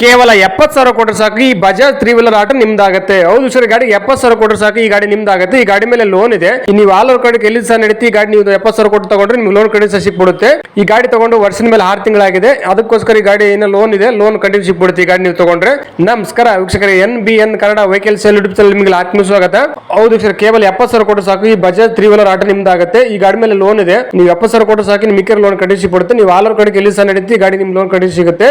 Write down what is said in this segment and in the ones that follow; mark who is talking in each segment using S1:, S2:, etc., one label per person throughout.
S1: ಕೇವಲ ಎಪ್ಪತ್ತು ಸಾವಿರ ಕೊಟ್ಟರೆ ಸಾಕು, ಈ ಬಜಾಜ್ ತ್ರೀ ವೀಲರ್ ಆಟೋ ನಿಮ್ದಾಗತ್ತೆ. ಹೌದು ಸರ್ ಗಾಡಿ ಎಪ್ಪತ್ತು ಸಾವಿರ ಕೊಟ್ಟರೆ ಸಾಕು, ಈ ಗಾಡಿ ನಿಮ್ದಾಗತ್ತೆ. ಈ ಗಾಡಿ ಮೇಲೆ ಲೋನ್ ಇದೆ. ನೀವು ಆಲ್ ಓವರ್ ಎಲ್ಲಿ ಸಹ ನಡೀತಿ ಈ ಗಾಡಿ ನೀವು ಎಪ್ಪತ್ತು ಸಾವಿರ ಕೊಟ್ಟು ತಗೊಂಡ್ರೆ ನಿಮ್ಗೆ ಲೋನ್ ಕಡೆ ಸಹ ಸಿಕ್ಬಿಡುತ್ತೆ. ಈ ಗಾಡಿ ತಗೊಂಡು ವರ್ಷದ ಮೇಲೆ ಆರು ತಿಂಗಳಾಗಿದೆ. ಅದಕ್ಕೋಸ್ಕರ ಈ ಗಾಡಿ ಏನೋ ಲೋನ್ ಇದೆ ಲೋನ್ ಕಂಟಿನ್ಯೂ ಸಿಕ್ಬಿಡುತ್ತೆ ಈ ಗಾಡಿ ನೀವು ತಗೊಂಡ್ರೆ. ನಮಸ್ಕಾರ ವೀಕ್ಷಕರ N B N Kannada vehicle sale YouTube channel ನಿಮಗೆ ಆತ್ಮ ಸ್ವಾಗತ. ಹೌದು ಸರ್, ಕೇವಲ ಎಪ್ಪತ್ತು ಸಾವಿರ ಕೊಟ್ಟರೆ ಸಾಕು, ಈ ಬಜಾಜ್ ತ್ರೀ ವೀಲರ್ ಆಟೋ ನಿಮ್ದಾಗುತ್ತೆ. ಈ ಗಾಡಿ ಮೇಲೆ ಲೋನ್ ಇದೆ. ನೀವು ಎಪ್ಪತ್ತು ಸಾವಿರ ಕೊಟ್ಟು ಸಾಕು, ನಿಮ್ಗೆ ಲೋನ್ ಕಂಟಿನ್ಯೂ ಸಿಕ್ಬಿಡುತ್ತೆ. ನೀವು ಆಲ್ ಓವರ್ ಕಡೆ ಎಲ್ಲಿ ಸಹ ನಡೀತಿ ಗಾಡಿ ನಿಮ್ಗೆ ಲೋನ್ ಕಂಟಿನ್ಯೂ ಸಿಗುತ್ತೆ.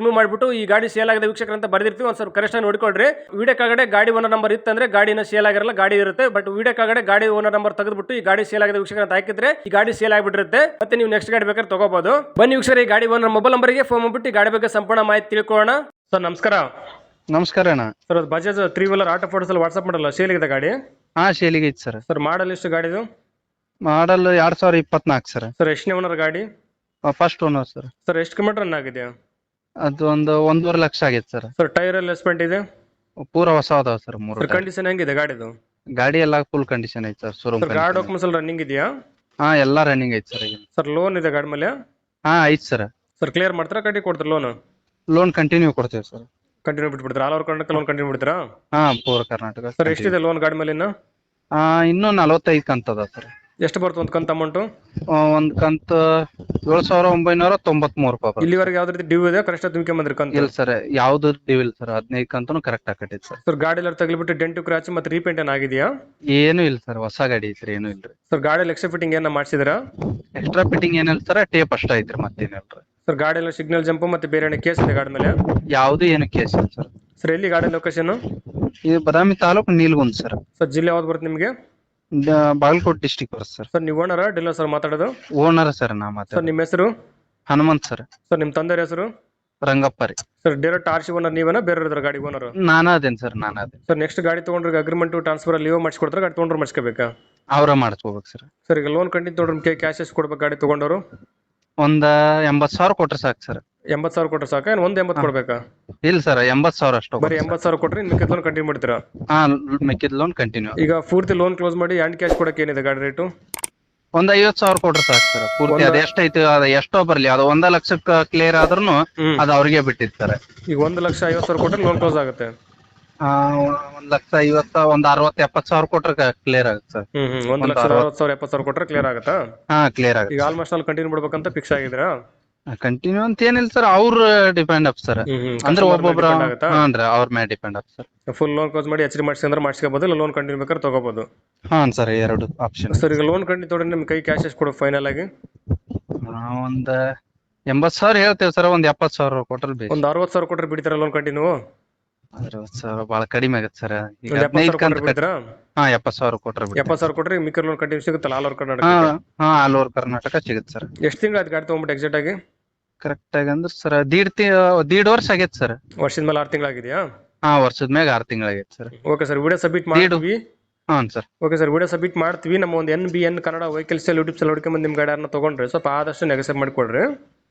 S1: ರಿಮೂವ್ ಮಾಡಿಬಿಟ್ಟು ಈ ಗಾಡಿ ಸೇಲ್ ಆಗಿದೆ ವೀಕ್ಷಕರ ಅಂತ ಬರ್ದಿರ್ತೀವಿ. ಒಂದು ಸ್ವಲ್ಪ ಕರೆಕ್ಷನ್ ನೋಡಿಕೊಳ್ರಿ. ವಿಡಿಯೋ ಕಾಗಡೆ ಗಾಡಿ ಓನರ್ ನಂಬರ್ ಇತ್ತಂದ್ರೆ ಗಾಡಿನ ಸೇಲ್ ಆಗಿರಲ್ಲ ಗಾಡಿ ಇರುತ್ತೆ. ಬಟ್ ವಿಡಿಯೋ ಕಾಗಡೆ ಗಾಡಿ ಓನರ್ ನಂಬರ್ ತೆಗೆದ್ಬಿಟ್ಟು ಈ ಗಾಡಿ ಸೇಲ್ ಆಗಿದೆ ವೀಕ್ಷಕರ ಅಂತ ಹಾಕಿದ್ರೆ ಈ ಗಾಡಿ ಸೇಲ್ ಆಗಿಬಿಟ್ಟಿರುತ್ತೆ. ಮತ್ತೆ ನೀವು ನೆಕ್ಸ್ಟ್ ಗಾಡಿ ಬೇಕಾದ್ರೆ ತಗೋಬಹುದು ಬನ್ನಿ ವೀಕ್ಷಕರ ಈ ಗಾಡಿ ಓನರ್ ಮೊಬೈಲ್ ನಂಬರ್ಗೆ ಫೋನ್ ಮಾಡ್ಬಿಟ್ಟು ಈ ಗಾಡಿ ಬಗ್ಗೆ ಸಂಪೂರ್ಣ ಮಾಹಿತಿ ತಿಳ್ಕೊಳ್ಳೋಣ. ಸರ್ ನಮಸ್ಕಾರ.
S2: ನಮಸ್ಕಾರ ಅಣ್ಣ.
S1: ಸರ್ ಅದು Bajaj three wheeler auto photos ಅಲ್ಲಿ ವಾಟ್ಸ್ಆಪ್ ಮಾಡಲ್ಲ ಸೇಲ್ ಇದೆ ಗಾಡಿ?
S2: ಹಾ ಶೇಲಿಗೆ ಐತಿ ಸರ್.
S1: ಸರ್ ಮಾಡಲ್ ಎಷ್ಟು ಗಾಡಿದು
S2: ಮಾಡಲ್ ಎರಡ್ ಸಾವಿರ ಇಪ್ಪತ್ನಾಲ್ಕು ಸರ್.
S1: ಸರ್ ಎಷ್ಟನೇ ಓನರ್ ಗಾಡಿ?
S2: First owner sir.
S1: ಸರ್ ಎಷ್ಟು ಕಿಲೋಮೀಟರ್ ರನ್ ಆಗಿದೆ?
S2: ಅದು ಒಂದು ಒಂದೂವರೆ ಲಕ್ಷ ಆಗೈತೆ ಸರ್.
S1: ಸರ್ ಟೈರ್ ಎಲ್ಲ ಎಸ್ಪೆಂಟ್ ಇದೆ?
S2: ಪೂರ ಹೊಸ ಅದಾವ ಸರ್ ಮೂರು
S1: ಸರ್ ಕಂಡೀಷನ್ ಹೆಂಗಿದೆ ಗಾಡಿದು?
S2: ಗಾಡಿ ಎಲ್ಲ ಫುಲ್ ಕಂಡೀಷನ್ ಐತೆ ಸರ್ ಶೋರೂಮ್
S1: ಸರ್ ಗಾಡಿ ಡಾಕ್ಯುಮೆಂಟ್ಸ್ ಎಲ್ಲ ರನ್ನಿಂಗ್ ಇದೆಯಾ?
S2: ಹಾ ಎಲ್ಲ ರನ್ನಿಂಗ್ ಐತೆ ಸರ್ ಈಗ.
S1: ಸರ್ ಲೋನ್ ಇದೆ ಗಾಡಿ ಮೇಲೆ?
S2: ಹಾ ಐತೆ ಸರ್.
S1: ಸರ್ ಕ್ಲಿಯರ್ ಮಾಡ್ತಾರಾ ಕಟ್ಟಿ ಕೊಡ್ತಾರೆ ಲೋನ್
S2: ಲೋನ್ ಕಂಟಿನ್ಯೂ ಕೊಡ್ತೀವಿ sir.
S1: Continue ಬಿಟ್ಬಿಡ್ತೀರಾ? All over Karnataka loan continue ಬಿಡ್ತೀರಾ?
S2: ಹಾ ಪೂರ ಕರ್ನಾಟಕ
S1: ಸರ್ ಎಷ್ಟಿದೆ ಲೋನ್ ಗಾಡಿ ಮೇಲೆ ಇನ್ನು?
S2: ಹಾ ಇನ್ನೂ ನಲವತ್ತೈದು ಕಂತದ ಸರ್.
S1: ಎಷ್ಟು ಬರುತ್ತೆ ಒಂದು ಕಂತ ಅಮೌಂಟು
S2: ಒಂದು ಕಂತ ಏಳು ಸಾವಿರ ಒಂಬೈನೂರ ತೊಂಬತ್ಮೂರು ರೂಪಾಯಿ
S1: ಇಲ್ಲಿವರೆಗೆ ಯಾವ್ದು ರೀತಿ ಡ್ಯೂ ಇದೆ? ಕರೆಕ್ಟ್ ಬಂದ್ರೆ ಕಂತ?
S2: ಇಲ್ಲ ಸರ್ ಯಾವ್ದು ಇಲ್ಲ ಸರ್ ಹದಿನೈದು ಕಂತನು ಕರೆಕ್ಟ್ ಆಗತೈತಿ ಸರ್
S1: ಸರ್ ಗಾಡಿ ಎಲ್ಲ ತಗ್ಲಿಬಿಟ್ಟು ಡೆಂಟು ಕ್ರಾಚ್ ಮತ್ತೆ ರೀಪೇಂಟ್ ಏನಾಗಿದೆಯಾ
S2: ಏನು ಇಲ್ಲ ಸರ್ ಹೊಸ ಗಾಡಿ ಐತ್ರಿ ಏನು ಇಲ್ರಿ.
S1: ಸರ್ ಗಾಡಿ ಎಕ್ಸ್ಟ್ರಾ ಫಿಟ್ಟಿಂಗ್ ಏನ ಮಾಡಿಸಿದ್ರಾ?
S2: ಎಕ್ಸ್ಟ್ರಾ ಫಿಟ್ಟಿಂಗ್ ಏನಿಲ್ಲ ಸರ್ ಟೇಪ್ ಅಷ್ಟ ಐತ್ರಿ ಮತ್ತೇನಿಲ್ರಿ
S1: ಸರ್ ಗಾಡಿ ಎಲ್ಲ ಸಿಗ್ನಲ್ ಜಂಪ್ ಮತ್ತೆ ಬೇರೆ ಏನೋ ಕೇಸ್ ಇದೆ ಗಾಡಿ ಮೇಲೆ?
S2: ಯಾವ್ದು ಏನು ಕೇಸ್ ಇಲ್ಲ ಸರ್
S1: ಸರ್ ಎಲ್ಲಿ ಗಾಡಿ ಲೊಕೇಶನ್
S2: ಇದು ಬದಾಮಿ ತಾಲೂಕು ನೀಲ್ಗುಂದ್ ಸರ್
S1: ಸರ್ ಜಿಲ್ಲೆ ಯಾವ್ದು ಬರುತ್ತೆ ನಿಮಗೆ?
S2: ಬಾಗಲಕೋಟ್ ಡಿಸ್ಟಿಕ್ ಬರುತ್ತೆ ಸರ್.
S1: ಸರ್ ನೀವು ಓನರ? ಡೀಲರ್ ಸರ್ ಮಾತಾಡೋದು?
S2: ಓನರ್ ಸರ್ ನಾ
S1: ಸರ್
S2: ಮಾತಾಡ
S1: ನಿಮ್ಮ ಹೆಸರು?
S2: ಹನುಮಂತ್ ಸರ್.
S1: ಸರ್ ನಿಮ್ಮ ತಂದೆಯ ಹೆಸರು?
S2: ರಂಗಪ್ಪ ರೀ.
S1: Sir direct R C owner ನೀವೇನ? ಬೇರೆ ಇದ್ರ ಗಾಡಿ ಓನರ್?
S2: ನಾನ ಅದೇನ್ ಸರ್ ನಾನು ಅದೇನ್
S1: ಸರ್ ನೆಕ್ಸ್ಟ್ ಗಾಡಿ ತೊಗೊಂಡ್ರೆ ಅಗ್ರಿಮೆಂಟ್ ಟ್ರಾನ್ಸ್ಫರ್ ಲೀವ್ ಮಾಡಿಸ್ಕೊಡ್ತಾರೆ ಗಾಡಿ ತೊಗೊಂಡ್ರೆ ಮಾಡಿಸ್ಕೋಬೇಕಾ?
S2: ಅವ್ರ ಮಾಡಿಸ್ಕೋಬೇಕು ಸರ್.
S1: ಸರ್ ಈಗ ಲೋನ್ ಕಂಟಿನ್ಯೂ ತೊಗೊಂಡ್ರೆ ಕ್ಯಾಶ್ ಎಷ್ಟು ಕೊಡ್ಬೇಕು ಗಾಡಿ ತೊಗೊಂಡವರು?
S2: ಒಂದ ಎಂಬತ್ತು ಸಾವಿರ ಕೊಟ್ರೆ ಸಾಕು ಸರ್.
S1: ಎಂಬತ್ತು ಸಾವಿರ ಕೊಟ್ರೆ ಸಾಕಾ? ಏನು ಒಂದು ಎಂಬತ್ತು ಕೊಡ್ಬೇಕಾ?
S2: ಇಲ್ಲ ಸರ್ ಎಂಬತ್ ಸಾವಿರ ಅಷ್ಟು
S1: ಬರೀ ಎಂಬತ್ತು ಸಾವಿರ ಕೊಟ್ರೆ ಇನ್ನು ಲೋನ್ ಕಂಟಿನ್ಯೂ ಮಾಡ್ತೀರಾ?
S2: ಹಾ ಮಿಕ್ಕಿದ ಲೋನ್ ಕಂಟಿನ್ಯೂ
S1: ಈಗ ಪೂರ್ತಿ ಲೋನ್ ಕ್ಲೋಸ್ ಮಾಡಿ ಹ್ಯಾಂಡ್ ಕ್ಯಾಶ್ ಕೊಡಕ್ಕೆ ಏನಿದೆ ಗಾಡಿ ರೇಟು
S2: ಒಂದ್ ಐವತ್ ಸಾವಿರ ಕೊಟ್ರೆ ಸಾಕು ಸರ್ ಪೂರ್ತಿ ಅದ ಎಷ್ಟೈತಿ ಅದ ಎಷ್ಟೋ ಬರ್ಲಿ ಅದು ಒಂದ ಲಕ್ಷಕ್ಕ ಕ್ಲಿಯರ್ ಆದ್ರೂ. ಅದು ಅವ್ರಿಗೆ ಬಿಟ್ಟಿರ್ತಾರೆ ಸರ್.
S1: ಈಗ ಒಂದು ಲಕ್ಷ ಐವತ್ತು ಸಾವಿರ ಕೊಟ್ರೆ ಲೋನ್ ಕ್ಲೋಸ್ ಆಗುತ್ತೆ?
S2: ಆ, ಒಂದ್ ಲಕ್ಷ ಐವತ್ತ ಒಂದ್ ಅರವತ್ ಎಪ್ಪತ್ ಸಾವಿರ ಕೊಟ್ರೆ ಕ್ಲಿಯರ್ ಆಗುತ್ತೆ ಸರ್.
S1: ಹ್ಮ್ ಹ್ಮ್ ಒಂದು ಲಕ್ಷ ಅರವತ್ತು. ಸಾವಿರ ಎಪ್ಪತ್ತು ಸಾವಿರ ಕೊಟ್ರೆ ಕ್ಲಿಯರ್ ಆಗುತ್ತಾ?
S2: ಹಾ ಕ್ಲಿಯರ್ ಆಗುತ್ತೆ
S1: ಈಗ ಆಲ್ಮೋಸ್ಟ್ ಅಲ್ಲಿ ಕಂಟಿನ್ಯೂ ಮಾಡ್ಬೇಕಂತ ಫಿಕ್ಸ್ ಆಗಿದ್ದೀರಾ?
S2: ಕಂಟಿನ್ಯೂ ಅಂತ ಏನಿಲ್ಲ ಸರ್ ಅವ್ರ depend up sir
S1: hmm hmm.
S2: ಅಂದ್ರೆ ಒಬ್ಬೊಬ್ರ
S1: depend ಆಗುತ್ತಾ
S2: ಹಾನ್ರಿ ಅವ್ರ ಮೇಲೆ depend up sir
S1: full loan close ಮಾಡಿ ಎಚ್ ಡಿ ಅಂದ್ರೆ ಮಾಡಿಸ್ಕೋಬೋದು ಇಲ್ಲ ಲೋನ್ ಕಂಟಿನ್ಯೂ ಬೇಕಾದ್ರೆ ತಗೋಬೋದು.
S2: ಹಾ ಸರ್ ಎರಡು ಆಪ್ಷನ್
S1: ಸರ್ ಈಗ ಲೋನ್ ಕಂಟಿನ್ಯೂ ತೊಗೊಂಡ್ರೆ ನಿಮ್ ಕೈ ಕ್ಯಾಶ್ ಎಷ್ಟು ಕೊಡು ಫೈನಲ್ ಆಗಿ?
S2: ಒಂದ್ ಎಂಬತ್ ಸಾವಿರ ಹೇಳ್ತೇವೆ ಸರ್ ಒಂದ್ ಎಪ್ಪತ್ ಸಾವಿರ ಕೊಟ್ರೆ ಬೇಕು.
S1: ಒಂದು ಅರವತ್ತು ಸಾವಿರ ಕೊಟ್ರೆ ಬಿಡ್ತೀರಾ ಲೋನ್ ಕಂಟಿನ್ಯೂ
S2: ಅರವತ್ ಸಾವಿರ ಬಾಳ ಕಡಿಮೆ ಆಗತ್ತೆ ಸರ್ ಈಗ
S1: ಒಂದು ಎಪ್ಪತ್ತು
S2: ಹದಿನೈದು
S1: ಸಾವಿರ
S2: ಕಂತ
S1: ಕೊಟ್ರೆ ಬಿಡ್ತೀರಾ?
S2: ಹಾ ಎಪ್ಪತ್ ಸಾವಿರ ಕೊಟ್ರೆ ಬಿಡಿ
S1: ಎಪ್ಪತ್ತು ಸಾವಿರ ಕೊಟ್ರೆ ಮಿಕ್ಕ ಲೋನ್ ಕಂಟಿನ್ಯೂ ಸಿಗುತ್ತಲ್ಲ ಆಲ್ ಓವರ್ ಕರ್ನಾಟಕ
S2: ಹಾ ಹಾ ಆಲ್ ಓವರ್ ಕರ್ನಾಟಕ ಸಿಗುತ್ತೆ ಸರ್
S1: ಎಷ್ಟು ತಿಂಗಳು ಅದು ಗಾಡಿ ತೊಗೊಂಬಿಟ್ಟು ಎಕ್ಸಾಕ್ಟ್ ಆಗಿ?
S2: ಕರೆಕ್ಟ್ ಆಗಿ ಅಂದ್ರೆ ಸರ್ ದೀಡ್ ತಿ ದೀಡ್ ವರ್ಷ ಆಗೈತೆ ಸರ್
S1: ವರ್ಷದ ಮೇಲೆ ಆರು ತಿಂಗಳಾಗಿದೆಯಾ?
S2: ಹಾ ವರ್ಷದ ಮ್ಯಾಗ ಆರು ತಿಂಗಳಾಗೈತೆ sir
S1: okay sir video submit. ಮಾಡ್ತೀವಿ.
S2: ಹಾನ್ sir
S1: okay sir video submit ಮಾಡ್ತೀವಿ. ನಮ್ಮ ಒಂದು N B N Kannada vehicle sale YouTube ಸಲ ಹುಡ್ಕೊಂಡ್ ನಿಮ್ಮ ಗಾಡಿಯನ್ನ ತಗೊಂಡ್ರೆ ಸ್ವಲ್ಪ ಆದಷ್ಟು ನೆಗೆಸೇಟ್ ಮಾಡಿಕೊಡ್ರಿ.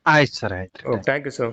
S2: ಆಯ್ತು ಸರ್ ಆಯ್ತು.
S1: ಓಕೆ ಥ್ಯಾಂಕ್ ಯು ಸರ್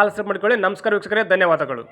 S1: ಮಾಡಿಕೊಳ್ಳಿ ಮಾಡ್ಕೊಳ್ಳಿ ನಮಸ್ಕಾರ ವೀಕ್ಷಕರೇ ಧನ್ಯವಾದಗಳು.